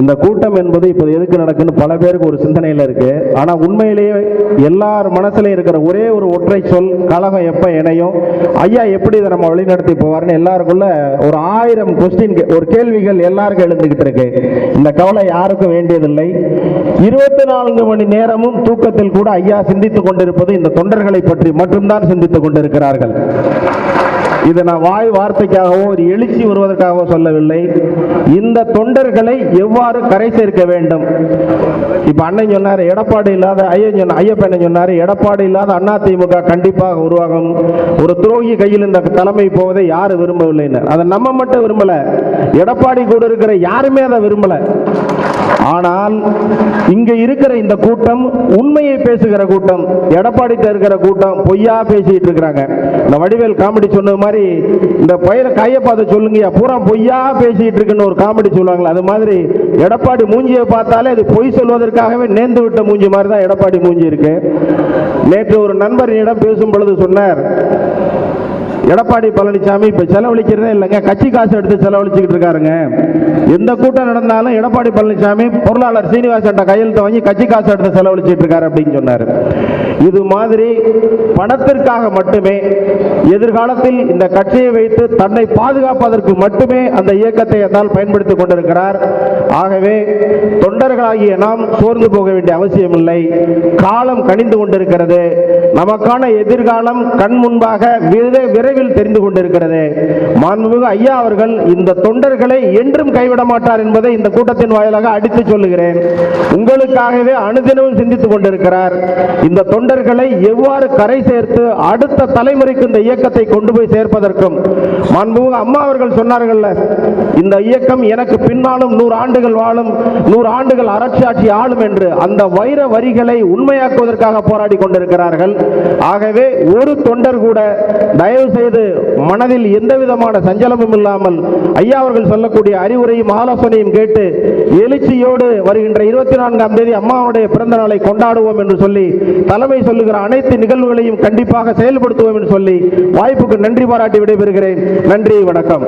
இந்த கூட்டம் என்பது இப்போ எதுக்கு நடக்குன்னு பல பேருக்கு ஒரு சிந்தனையில் இருக்கு. ஆனால் உண்மையிலேயே எல்லார் மனசுல இருக்கிற ஒரே ஒரு ஒற்றை சொல் கழகம் எப்போ இணையும்? ஐயா எப்படி இதை நம்ம வழிநடத்தி போவார்னு எல்லாருக்குள்ள ஒரு ஆயிரம் கொஸ்டின் ஒரு கேள்விகள் எல்லாருக்கும் எழுந்துக்கிட்டு இருக்கு. இந்த கவலை யாருக்கும் வேண்டியதில்லை. இருபத்தி நான்கு மணி நேரமும் தூக்கத்தில் கூட ஐயா சிந்தித்துக் கொண்டிருப்பது இந்த தொண்டர்களை பற்றி மட்டும்தான் சிந்தித்துக் கொண்டிருக்கிறார்கள். இதை நான் வாய் வார்த்தைக்காகவோ ஒரு எழுச்சி வருவதற்காகவோ சொல்லவில்லை. இந்த தொண்டர்களை எவ்வாறு கரை சேர்க்க வேண்டும்? இப்ப அண்ணன் சொன்னார் எடப்பாடி இல்லாத ஐயன் சொன்ன ஐயப்பன் சொன்னார் எடப்பாடி இல்லாத அண்ணா திமுக கண்டிப்பாக உருவாகும். ஒரு துரோகி கையில் இந்த தலைமை போவதை யாரு விரும்பவில்லைன்னு. அதை நம்ம மட்டும் விரும்பல. எடப்பாடி கூட இருக்கிற யாருமே அதை விரும்பல. ஆனால் இங்க இருக்கிற இந்த கூட்டம் உண்மையை பேசுகிற கூட்டம் எடப்பாடி இருக்கிற கூட்டம் பொய்யா பேசிட்டு இருக்கிறாங்க. இந்த வடிவேல் காமெடி சொன்னது மாதிரி இந்த பயிர கையை பார்த்து சொல்லுங்கய்யா பூரா பொய்யா பேசிட்டு இருக்குன்னு ஒரு காமெடி சொல்லுவாங்களே அது மாதிரி எடப்பாடி மூஞ்சியை பார்த்தாலே அது பொய் சொல்வதற்காகவே நேர்ந்து விட்ட மூஞ்சி மாதிரி தான் எடப்பாடி மூஞ்சி இருக்கு. நேற்று ஒரு நண்பரிடம் பேசும் பொழுது சொன்னார் எடப்பாடி பழனிசாமி இப்போ செலவழிக்கிறதே இல்லைங்க. கட்சி காசு எடுத்து செலவழிச்சுக்கிட்டு இருக்காருங்க. எந்த கூட்டம் நடந்தாலும் எடப்பாடி பழனிசாமி பொருளாளர் சீனிவாசன் கையெழுத்து வாங்கி கட்சி காசு எடுத்து செலவழிச்சிட்டு இருக்காரு அப்படின்னு சொன்னார். இது மாதிரி பணத்திற்காக மட்டுமே எதிர்காலத்தில் இந்த கட்சியை வைத்து தன்னை பாதுகாப்பதற்கு மட்டுமே அந்த இயக்கத்தை என்னால் பயன்படுத்தி கொண்டிருக்கிறார். ஆகவே தொண்டர்களாகிய நாம் சோர்ந்து போக வேண்டிய அவசியம் இல்லை காலம் கனிந்து கொண்டிருக்கிறது. நமக்கான எதிர்காலம் கண் முன்பாக விரை- விரைவில் தெரிந்து கொண்டிருக்கிறது. மாண்புமிகு ஐயா அவர்கள் இந்த தொண்டர்களை என்றும் கைவிட மாட்டார் என்பதை இந்த கூட்டத்தின் வாயிலாக அடித்து சொல்லுகிறேன். உங்களுக்காகவே அனுதினமும் சிந்தித்துக் கொண்டிருக்கிறார். இந்த தொண்டர்களை எவ்வாறு கரை சேர்த்து அடுத்த தலைமுறைக்கு இந்த இயக்கத்தை கொண்டு போய் சேர்ப்பதற்கும். மாண்புமிகு அம்மா அவர்கள் சொன்னார்கள் இந்த இயக்கம் எனக்கு பின்னாலும் நூறு ஆண்டுகள் வாழும் நூறு ஆண்டுகள் அரசாட்சி ஆளும் என்று அந்த வைர வரிகளை உண்மையாக்குவதற்காக போராடி கொண்டிருக்கிறார்கள். ஆகவே ஒரு தொண்டர் கூட தயவு செய்து மனதில் எந்த விதமான சஞ்சலமும் இல்லாமல் ஐயா அவர்கள் சொல்லக்கூடிய அறிவுரையும் ஆலோசனையும் கேட்டு எழுச்சியோடு வருகின்ற இருபத்தி நான்காம் தேதி அம்மாவுடைய பிறந்த நாளை கொண்டாடுவோம் என்று சொல்லி தலைமை சொல்லுகிற அனைத்து நிகழ்வுகளையும் கண்டிப்பாக செயல்படுத்துவோம் என்று சொல்லி வாய்ப்புக்கு நன்றி பாராட்டி விடைபெறுகிறேன். நன்றி வணக்கம்.